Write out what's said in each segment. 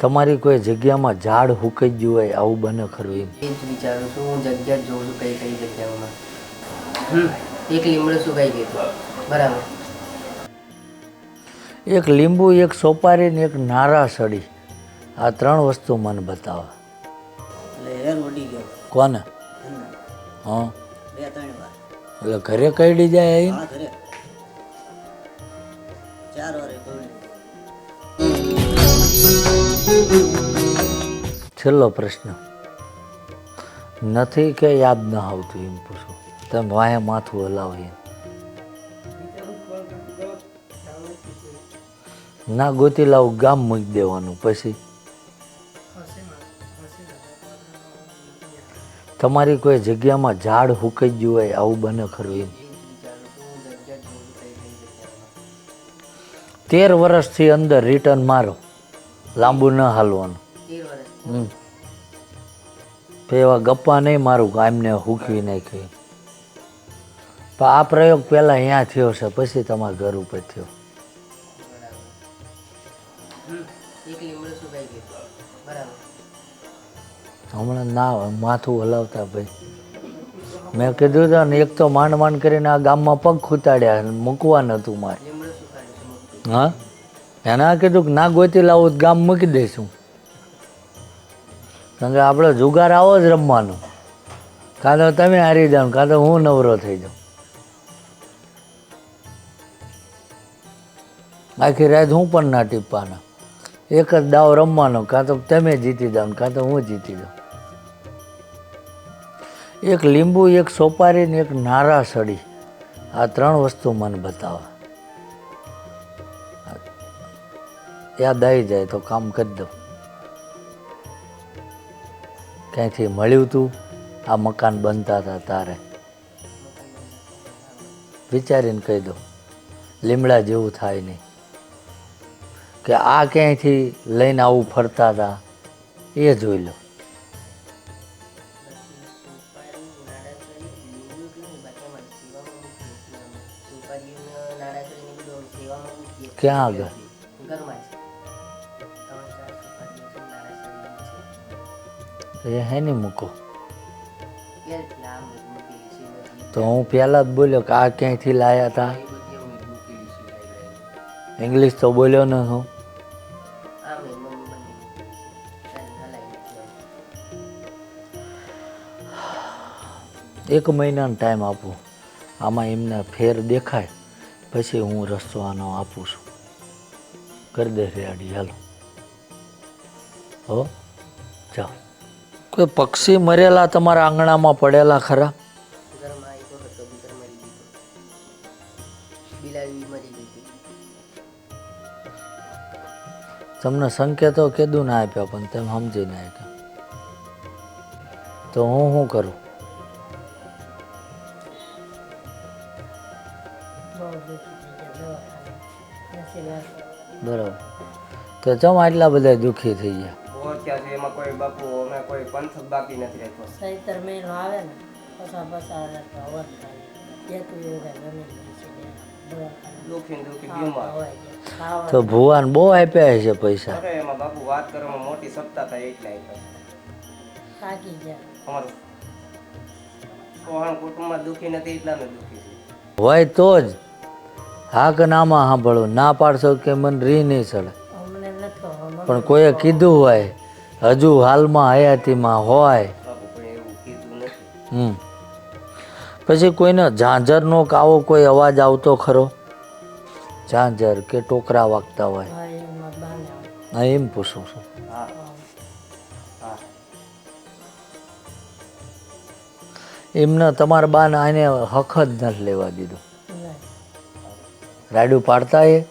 તમારી કોઈ જગ્યામાં ઝાડ હુકાઈ ગયું હોય આવું બને ખરું એમ? એ જ વિચારું છું. હું જગ્યા જોઉં છું કઈ કઈ જગ્યાઓમાં. હમ. એક લીમડો સુકાઈ ગયું હતું. બરાબર. એક લીંબુ એક સોપારી ને એક નારાસડી આ ત્રણ વસ્તુ મને બતાવે. એટલે હેર ઉડી ગયો. કોને? એમને હા. બે ત્રણ વાર. એટલે ઘરે કઈડી જાય અહીં ઘરે. ચાર વારે કોઈ છેલ્લો પ્રશ્ન. નથી કે યાદ ન આવતું એમ પૂછું. તમે વાહે માથું હલાવો ના ગોતી લાવું, ગામ મૂકી દેવાનું, પછી? તમારી કોઈ જગ્યામાં ઝાડ હુકાઈ ગયું હોય, આવું બને ખરું એમ. તેર વર્ષથી અંદર રિટર્ન મારો. લાંબુ ન હાલવાનું એવા ગપ્પા નહીં મારું આમને હૂકવી નાખી. પણ આ પ્રયોગ પહેલાં અહીંયા થયો છે, પછી તમારા ઘર ઉપર થયો. હતું. હમણાં ના માથું હલાવતા ભાઈ. મેં કીધું તો ને એક તો માંડ માંડ કરીને આ ગામમાં પગ ખૂતાડ્યા, મૂકવા નહોતું મારે. હા? એના કીધું કે, ના ગોતી લાવું ગામ મૂકી દઈશું. કારણ કે આપણે જુગાર આવો જ રમવાનો. કાં તો તમે હારી જાઓ કાં તો હું નવરો થઈ જાઉં. આખી રાત હું પણ ના ટીપવાના. એક જ દાવ રમવાનો, કાં તો તમે જીતી જાઓ કાં તો હું જીતી જાઉં. એક લીંબુ, એક સોપારી ને એક નારાસડી આ ત્રણ વસ્તુ મને બતાવો. યાદ આવી જાય તો કામ કરી દઉં. ક્યાંયથી મળ્યું તું? આ મકાન બનતા હતા તારે. વિચારીને કહી દો લીમડા જેવું થાય નહીં. કે આ ક્યાંયથી લઈને આવું ફરતા હતા, એ જોઈ લો. ક્યાં આગળ? એ હે નહીં મૂકો તો હું પહેલાં જ બોલ્યો કે આ ક્યાંયથી લાયા હતા ઇંગ્લિશ તો બોલ્યો ન હું. એક મહિનાનો ટાઈમ આપું. આમાં એમને ફેર દેખાય. પછી હું રસ્તો આનો આપું છું. કરી દે રેડી હાલો. હો? જાઓ. કોઈ પક્ષી મરેલા તમારા આંગણામાં પડેલા ખરા? તમને સંકેતો કીધું ના આપ્યા, પણ તેમ સમજી ના આપ્યા. તો હું શું કરું? બરાબર. તો ચમ આટલા બધા દુઃખી થઈ ગયા? પહોંચ્યા છે એમાં કોઈ બાપુ અમે કોઈ પંથ બાકી નથી રાખ્યો. સૈતર મહિનો આવે ને પસા પસા રહેતા અવર થાય એક યોગા જમીન નથી દવાખાના દુઃખી ને દુઃખી બીમાર. હોય તો ભુવાન બહુ આપ્યા છે પૈસા. અરે એમાં બાપુ વાત કરવામાં મોટી સત્તા થાય એટલે આપ્યા થાકી ગયા. અમારું સોહાણ કુટુંબમાં દુઃખી નથી એટલા અમે દુઃખી છીએ. હોય તો જ. હા કે નામાં સાંભળો. ના પાડશો કે મને રી નહીં ચડે. પણ કોઈએ કીધું હોય હજુ હાલમાં હયાતીમાં હોય. હમ. પછી કોઈને ઝાંઝરનો કાવો કોઈ અવાજ આવતો ખરો? ઝાંઝર કે ટોકરા વાગતા હોય. હા એમાં પૂછું છું. એમને તમારા બાને આને હક જ નથી લેવા દીધું. રાડું પાડતા એ?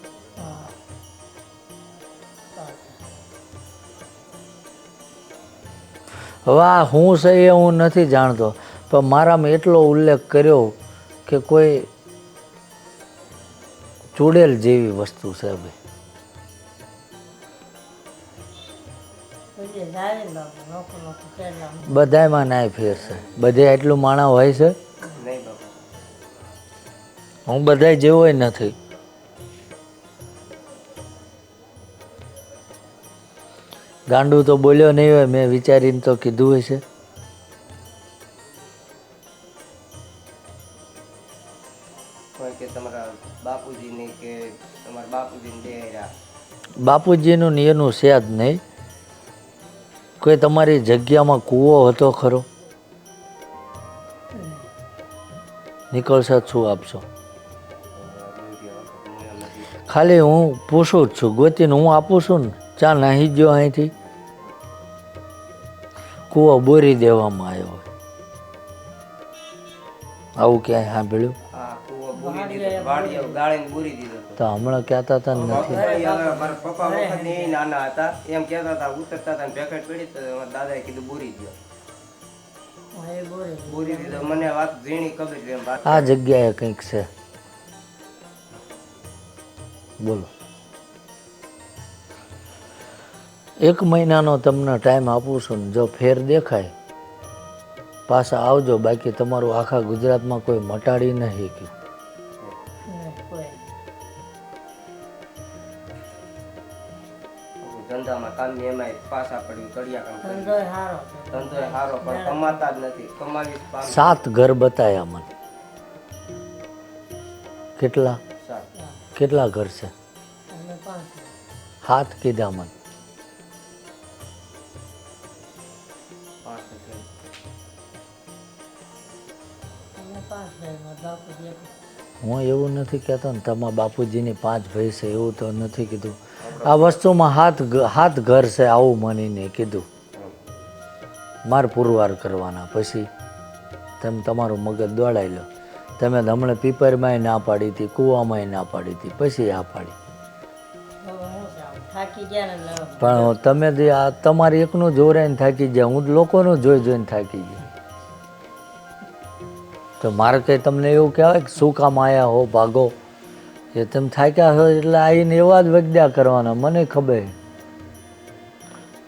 હવે આ હું છે એ હું નથી જાણતો. પણ મારામાં એટલો ઉલ્લેખ કર્યો કે કોઈ ચૂડેલ જેવી વસ્તુ છે ભાઈ. બધામાં નાય ફેર છે. બધે એટલું માણા હોય છે? હું બધાય જેવોય નથી. ગાંડું તો બોલ્યો નહીં હોય મેં વિચારીને તો કીધું હશે. બાપુજીની નિયનું છે જ નહીં. કોઈ તમારી જગ્યામાં કૂવો હતો ખરો? નીકળશે શું આપશો. ખાલી હું પૂછું જ છું ગોતીને હું આપું છું ને? ચા નાહી ગયો અહીંથી. કૂવો બોરી દેવામાં આવ્યો આવું ક્યાંય સાંભળ્યું? હા કૂવો બુરી દીધો વાડીએ ગાળીને બુરી દીધો તો હમણાં કહેતા હતા નથી. મારા પપ્પા નાના હતા એમ કહેતા હતા ઉતરતા હતા પેકેટ પડી તો દાદાએ કીધું બોરી દો હા, એ બોરે બુરી દીધો મને વાત ઝીણી ખબર છે આ જગ્યાએ કંઈક છે. બોલો. એક મહિનાનો તમને ટાઈમ આપું છું ને જો ફેર દેખાય પાછા આવજો. બાકી તમારું આખા ગુજરાતમાં કોઈ મટાડી નહીં ગયું ધંધામાં કામ એમાંય પાછા પડ્યું કડિયા કામ ધંધો સારો છે ધંધો સારો પણ કમાતા જ નથી. કમાવી સાત ઘર બતાયા મને. કેટલા? કેટલા ઘર છે? હાથ કીધા મને. હું એવું નથી કહેતો ને તમારા બાપુજીની પાંચ ભાઈ છે એવું તો નથી કીધું. આ વસ્તુમાં હાથ હાથ ઘર છે આવું માનીને કીધું. માર પુરવાર કરવાના. પછી તમે તમારું મગજ દોડાઈ લો. તમે હમણાં પીપરમાંય ના પાડી હતી કૂવામાંય ના પાડી હતી પછી આ પાડી. પણ તમે તમારી એકનું જોરાઈને થાકી ગયા હું લોકોનું જોઈ જોઈને થાકી ગયો. તો મારે કંઈ તમને એવું કહેવાય કે શું કામ આવ્યા હો ભાગો? એ તમે થાક્યા હો એટલે આવીને એવા જ વગ્યા કરવાના મને ખબર.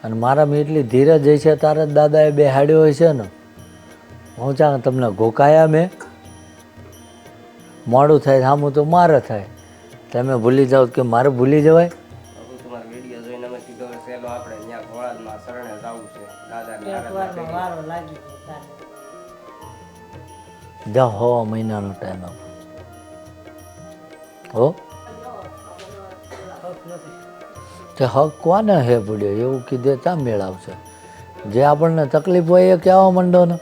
અને મારામાં એટલી ધીરજ હોય છે તારા જ દાદાએ બે હાડ્યો હોય છે ને હું ચાલ તમને ગોકાયા મેં. મોડું થાય સામું તો મારે થાય. તમે ભૂલી જાઓ કે મારે ભૂલી જવાય. વીડિયો જોઈને અમે કીધું સહેલો આપણે જા હવા મહિનાનો ટાઈમ આપો. હો? તે હક કોને હે પડ્યો? એવું કીધે ત્યાં મેળ આવશે જે આપણને તકલીફ હોય એ કહેવા માંડો ને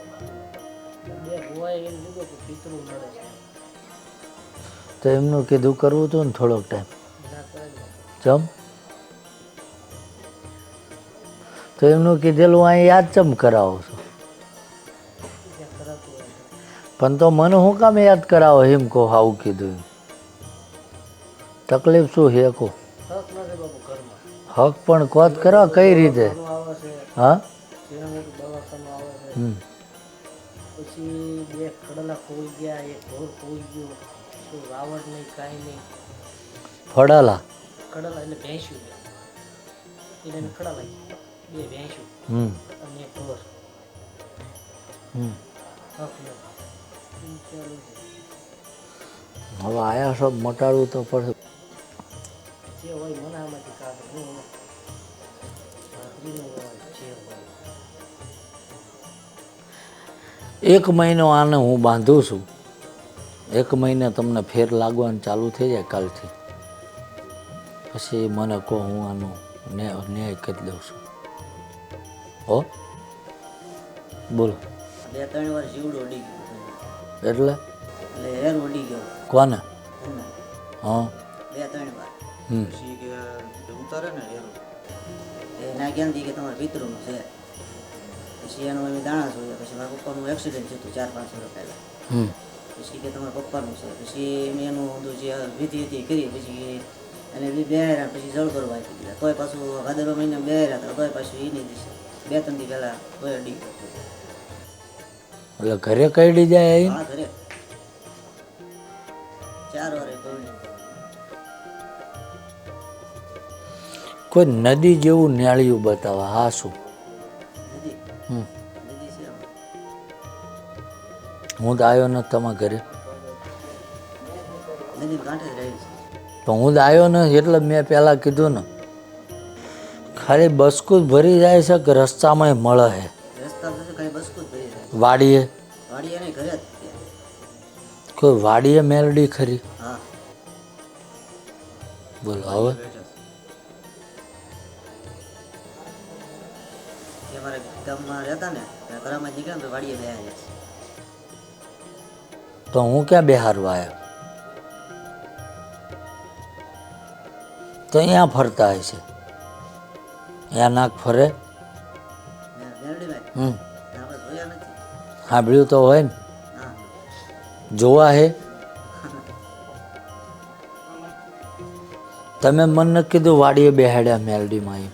તો એમનું કીધું, કરવું હતું ને થોડોક ટાઈમ. ચમ? તો એમનું કીધેલું અહીં યાદ ચમ કરાવો છો? પણ તો મને હું કામ યાદ કરાવો એમ કહો આવું કીધું તકલીફ શું છે કહો હક પણ કોત કરો કઈ રીતે? હા? હમ. પછી બે ખડલા ખોઈ ગયા એક ઢોર ખોઈ ગયો શું રાવણ નહીં કાંઈ નહીં ફળાલા ખડલા એટલે ભેંસ્યું એને ખડા બે ભેંસ્યું. હમ. હવે મટાડવું તો પડશે. જે હોય મનામાંથી કાઢે એક મહિનો આને હું બાંધું છું. એક મહિને તમને ફેર લાગવાનું ચાલુ થઈ જાય કાલથી. પછી મને કહો હું આનો ન્યાય કરી દઉં છું. હો? બોલો. બે ત્રણ વાર જીવડું ઉડી ગયો. એટલે? એટલે હેર ઉડી ગયો. કોને? હા. બે ત્રણ વાર. પછી કે ઉતારે ને એ ના કે તમારા પિતૃનું છે. પછી એનું અમે દાણા જોયા. પછી મારા પપ્પાનું એક્સિડન્ટ થયું હતું ચાર પાંચ વર્ષ પહેલાં. હમ. પછી કે તમારા પપ્પાનું છે. પછી મેં એનું બધું જે વિધિ હતી કરી. પછી અને બે બેહાર્યા પછી જળ કરવા આપી દીધા તોય પાછું ભાદરવા મહિને બેહાર્યા હતા. તોય પાછું એ નહીં દિશે બે ત્રણ દી પહેલાં તોય અડી એટલે ઘરે કઈ જાય ઘરે. ચાર કોઈ નદી જેવું ન્યાળિયું બતાવે હા શું. હું તો આવ્યો નથી તમારા ઘરે. પણ હું તો આવ્યો ને એટલે મેં પહેલાં કીધું ને. ખાલી બસકું જ ભરી જાય છે કે રસ્તામાં મળે છે? તો જાય વાડીએ? ઘરે કોઈ વાડીએ મેલડી ખરી? બોલો હવે? તો હું ક્યાં બેહારવા આવ્યો તો અહીંયા ફરતા હોય છે. અહીંયા નાક ફરે? હમ. સાંભળ્યું તો હોય ને. જોવા હે? તમે મને કીધું વાડીએ બેહાડ્યા મેલડીમાં એમ.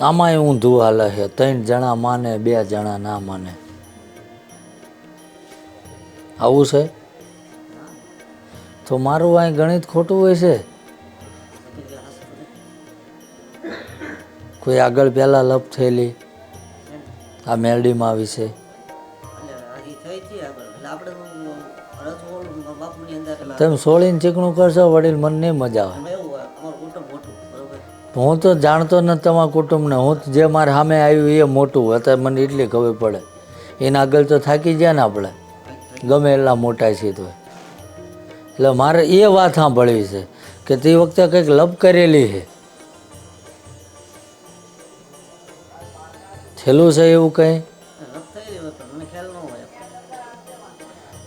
આમાંય ઊંધું હાલે છે ત્રણ જણા માને બે જણા ના માને. આવું છે? તો મારું અહીં ગણિત ખોટું હોય છે? કોઈ આગળ પહેલાં લપ થયેલી આ મેલડીમાં આવી તમે સોળીને ચીકણું કરશો વડીલ મને નહીં મજા આવે. હું તો જાણતો નથી તમારા કુટુંબને. હું જે મારે સામે આવ્યું એ મોટું અત્યારે મને એટલી ખબર પડે. એના આગળ તો થાકી ગયા ને આપણે. ગમે એટલા મોટા છીએ તો. એટલે મારે એ વાત સાંભળવી છે કે તે વખતે કંઈક લપ કરેલી છે. છેલ્લું છે એવું કંઈ? ન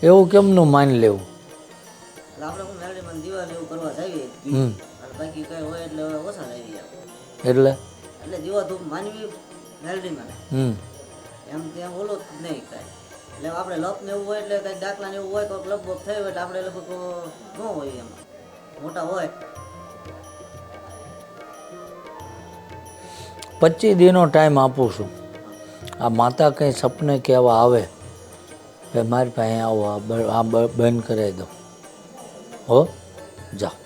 એવું કેમનું માની લેવું? એટલે એટલે દીવા ધૂપ માનવી મેલડીમાં. એમ ત્યાં ઓલો જ નહીં કાંઈ. એટલે આપણે લપ ને એવું હોય એટલે કાંઈક દાખલા ને એવું હોય તો લપ બપ થયો એટલે આપણે લગભગ ન હોય એમાં. મોટા હોય. પચીસ દિનનો ટાઈમ આપું છું. આ માતા કંઈ સપને કહેવા આવે કે મારી પાસે આવો આ બંધ કરાવી દો હો જાઓ.